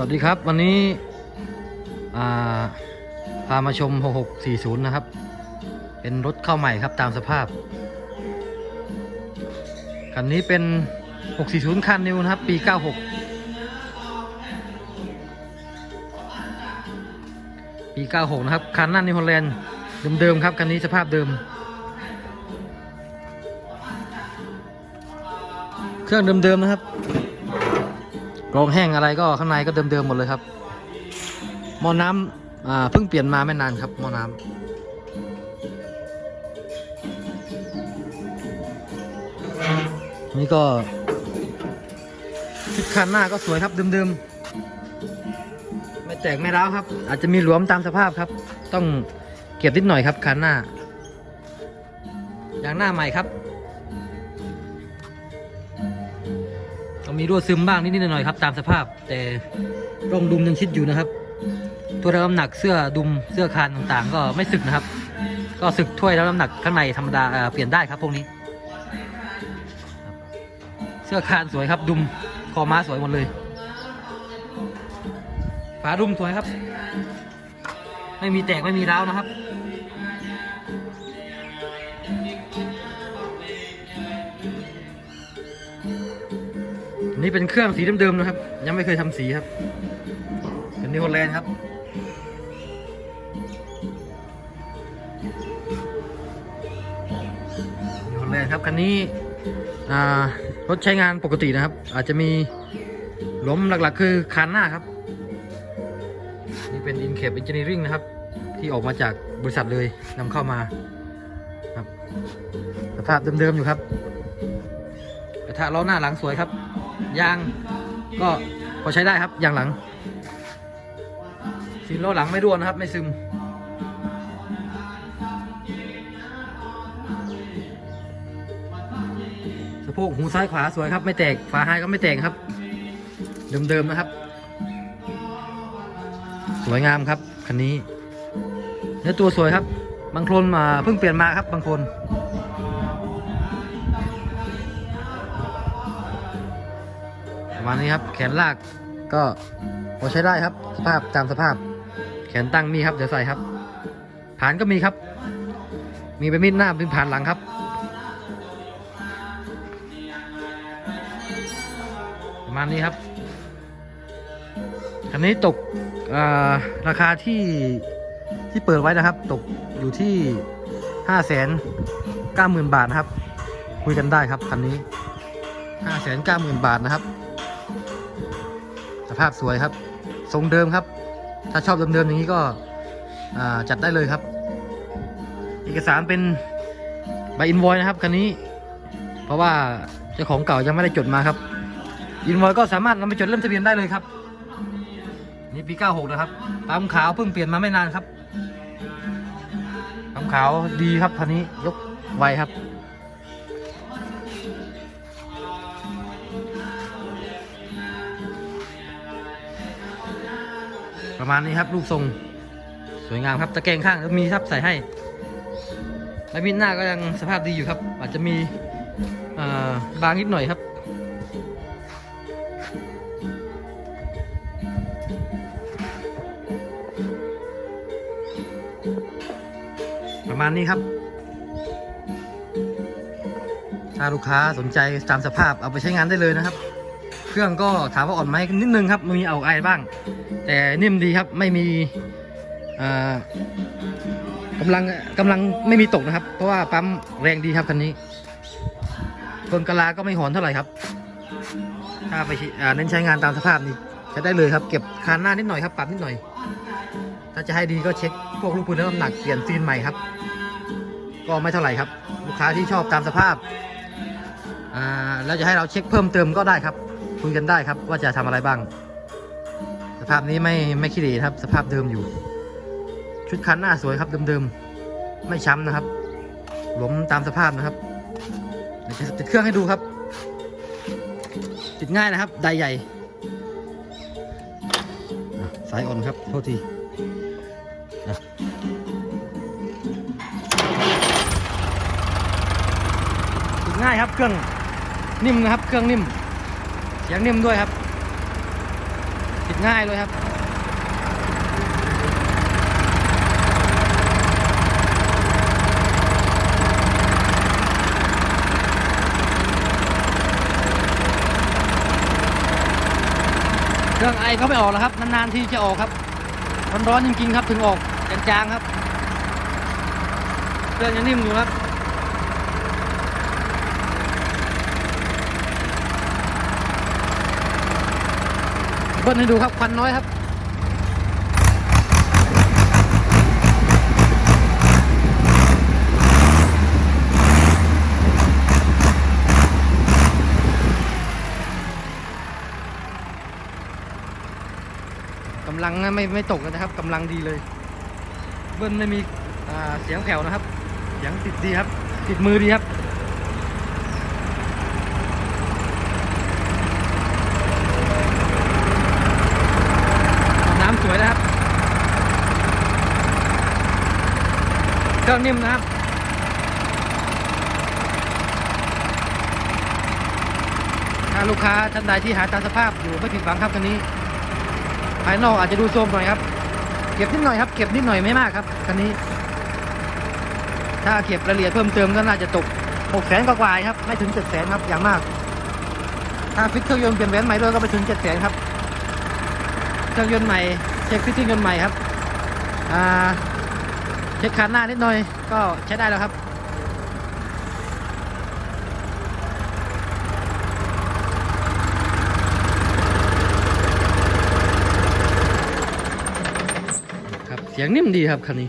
สวัสดีครับ วันนี้พามาชม 6640 นะครับ เป็นรถเข้าใหม่ครับตามสภาพ คันนี้เป็น 640 คันนิวนะครับ ปี 96 ปี 96 นะครับ คันนั่นนิวฮอลแลนด์เดิม ๆ ครับ คันนี้สภาพเดิม เครื่องเดิม ๆ นะครับ กรองแห้งอะไรก็ข้างในก็เดิมๆหมดเลยครับหม้อน้ำอ่าเพิ่งเปลี่ยนมาไม่นานครับหม้อน้ำนี่ก็ชุดคันหน้าก็สวยครับเดิมๆไม่แตกไม่ร้าวครับ อาจจะมีหลวมตามสภาพครับ ต้องเก็บนิดหน่อยครับคันหน้าอย่างหน้าใหม่ครับ มีรั่วซึมบ้างนิดๆหน่อยๆครับตามสภาพ แต่ร่องดุมยังชิดอยู่นะครับ ตัวรับน้ำหนักเสื้อดุมเสื้อคานต่างๆ ก็ไม่สึกนะครับ ก็สึกถ้วยรับน้ำหนักข้างในธรรมดาเอ่อเปลี่ยนได้ครับพวกนี้ เสื้อคานสวยครับดุมคอม้าสวยหมดเลยฝาดุมสวยครับ ไม่มีแตกไม่มีร้าวนะครับ นี่เป็นเครื่องสีเดิมๆนะครับ ยังไม่เคยทำสีครับเป็นนิวฮอลแลนด์ครับนิวฮอลแลนด์ครับคันนี้รถใช้งานปกตินะครับ อาจจะมีล้มหลักๆ คือคานหน้าครับ นี่เป็น i n c a p Engineering นะครับ ที่ออกมาจากบริษัทเลยนำเข้ามาครับสภาพเดิมๆอยู่ครับกระทะล้อหน้าหลังสวยครับ ยางก็พอใช้ได้ครับยางหลังซีนล้อหลังไม่ร่วนนะครับ ไม่ซึม สะโพกหูซ้ายขวาสวยครับ ไม่แตกฝาท้ายก็ไม่แตกครับ เดิมๆนะครับ สวยงามครับคันนี้เนื้อตัวสวยครับ บางคนมาเพิ่งเปลี่ยนมาครับบางคน ประมาณนี้ครับ แขนลากก็พอใช้ได้ครับ สภาพตามสภาพ แขนตั้งมีครับเดี๋ยวใส่ครับผานก็มีครับ มีเป็นมิดหน้าเป็นผานหลังครับประมาณนี้ครับคันนี้ตกราคาที่ที่เปิดไว้นะครับ ตกอยู่ที่ห้าแสนเก้าหมื่นบาทนะครับ คุยกันได้ครับคันนี้ห้าแสนเก้าหมื่นบาทนะครับ ภาพสวยครับ ทรงเดิมครับ ถ้าชอบเดิมๆอย่างนี้ก็จัดได้เลยครับ เอกสารเป็นใบอินวอยนะครับคันนี้ เพราะว่าเจ้าของเก่ายังไม่ได้จดมาครับอินวอยก็สามารถนำไปจดเล่มทะเบียนได้เลยครับ นี่ปี 96 นะครับปั๊มขาวเพิ่งเปลี่ยนมาไม่นานครับปั๊มขาวดีครับคันนี้ยกไวครับ ประมาณนี้ครับรูปทรงสวยงามครับตะแกรงข้างก็มีครับใส่ให้และมิดหน้าก็ยังสภาพดีอยู่ครับ อาจจะมีบางนิดหน่อยครับ ประมาณนี้ครับ ถ้าลูกค้าสนใจตามสภาพเอาไปใช้งานได้เลยนะครับ เครื่องก็ถามว่าอ่อนไหมนิดนึงครับมันมีเอาไอบ้าง แต่นิ่มดีครับไม่มีอ่ากำลังกำลังไม่มีตกนะครับ เพราะว่าปั๊มแรงดีครับคันนี้กลกะลาก็ไม่หอนเท่าไหร่ครับ ถ้าไปใช้อ่าเน้นใช้งานตามสภาพนี้ใช้ได้เลยครับ เก็บคานหน้านิดหน่อยครับปรับนิดหน่อย ถ้าจะให้ดีก็เช็คพวกลูกปืนน้ำหนักเปลี่ยนซีนใหม่ครับ ก็ไม่เท่าไหร่ครับ ลูกค้าที่ชอบตามสภาพแล้วจะให้เราเช็คเพิ่มเติมก็ได้ครับคุยกันได้ครับว่าจะทำอะไรบ้าง ภาพนี้ไม่ไม่ขี้เหร่ครับ สภาพเดิมอยู่ ชุดคันหน้าสวยครับเดิมๆ ไม่ช้ำนะครับ หลวมตามสภาพนะครับเดี๋ยวจะติดเครื่องให้ดูครับ ติดง่ายนะครับ ไดใหญ่ สายอ่อนครับ โทษทีอะติดง่ายครับเครื่องนิ่มนะครับ เครื่องนิ่มเสียงนิ่มด้วยครับ ง่ายเลยครับ เครื่องไอเขาไม่ออกแล้วครับ นานๆที่จะออกครับ ร้อนๆจริงๆครับถึงออกจางๆครับ เครื่องยังนิ่มอยู่ครับ บิ้ลให้ดูครับควันน้อยครับกำลังไม่ไม่ตกนะครับกำลังดีเลย เบิ้ลไม่มีเสียงแผ่วนะครับเสียงติดดีครับ ติดมือดีครับ น้ำสวยนะครับ เครื่องนิ่มนะครับถ้าลูกค้าท่านใดที่หาตามสภาพอยู่ไม่ผิดหวังครับคันนี้ ภายนอกอาจจะดูโทรมหน่อยครับ เก็บนิดหน่อยครับ เก็บนิดหน่อยไม่มากครับคันนี้ ถ้าเก็บรายละเอียดเพิ่มเติมก็น่าจะตก6แสนกว่าๆครับ ไม่ถึง7แสนครับ อย่างมาก ถ้าฟิตเครื่องยนต์เปลี่ยนแหวนใหม่ด้วยก็ไปถึง7แสนครับ เครื่องยนต์ใหม่ เช็คฟิตเครื่องยนต์ใหม่ครับ อ่า เช็คคันหน้านิดหน่อยก็ใช้ได้แล้วครับ ครับเสียงนิ่มดีครับคันนี้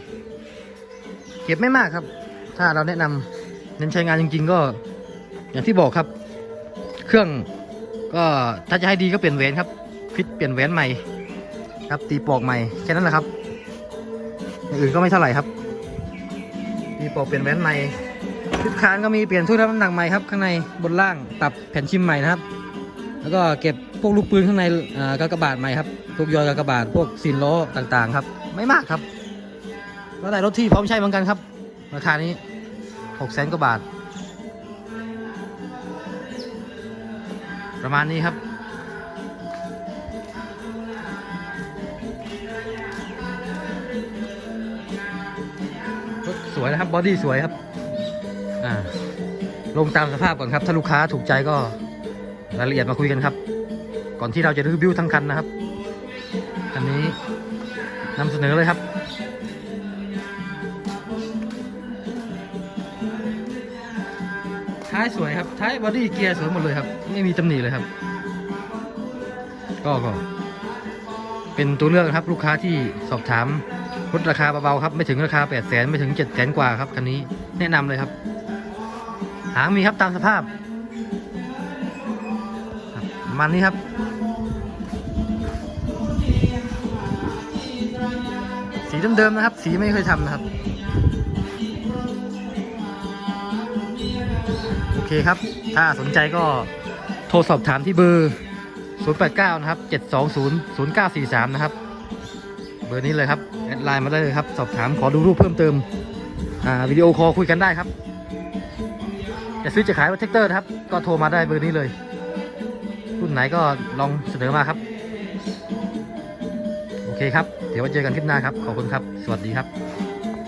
เก็บไม่มากครับ ถ้าเราแนะนำเน้นใช้งานจริง ๆ ก็ อย่างที่บอกครับ เครื่องก็ถ้าจะให้ดีก็เปลี่ยนแหวนครับฟิตเปลี่ยนแหวนใหม่ ครับตีปอกใหม่แค่นั้นแหละครับอย่างอื่นก็ไม่เท่าไหร่ครับ ตีปลอกเปลี่ยนแหวนใหม่ทิศคานก็มีเปลี่ยนทุกน้ำหนักใหม่ครับข้างในบนล่างปรับแผ่นชิมใหม่นะครับ แล้วก็เก็บพวกลูกปืนข้างในอ่ากากบาทใหม่ครับพวกยอยกากบาทพวกซีนล้อต่างๆครับ ไม่มากครับก็ได้รถที่พร้อมใช้เหมือนกันครับ ราคานี้หกแสนกว่าบาท ประมาณนี้ครับ วยนะครับ บอดี้สวยครับ อ่า ลงตามสภาพก่อนครับ ถ้าลูกค้าถูกใจก็รายละเอียดมาคุยกันครับ ก่อนที่เราจะรีวิวทั้งคันนะครับ อันนี้นำเสนอเลยครับท้ายสวยครับ ท้ายบอดี้เกียร์สวยหมดเลยครับ ไม่มีตำหนิเลยครับ ก็ก็เป็นตัวเลือกนะครับ ลูกค้าที่สอบถาม ลดราคาเบาๆครับ ไม่ถึงราคา8 0 0 0 0ไม่ถึง7 0 0 0 0กว่าครับคันนี้แนะนำเลยครับ หางมีครับตามสภาพมันนี้ครับสีเดิมๆนะครับ สีไม่เคยทำนะครับ โอเคครับ ถ้าสนใจก็โทรสอบถามที่เบอร์ 089 นะครับ 720 0943 นะครับ เบอร์นี้เลยครับ ไลน์มาได้เลยครับ สอบถามขอดูรูปเพิ่มเติม อ่าวิดีโอคอลคุยกันได้ครับจะซื้อจะขายรถแท็กเตอร์นะครับ ก็โทรมาได้เบอร์นี้เลย รุ่นไหนก็ลองเสนอมาครับ โอเคครับ เดี๋ยวไว้เจอกันคลิปหน้าครับ ขอบคุณครับ สวัสดีครับ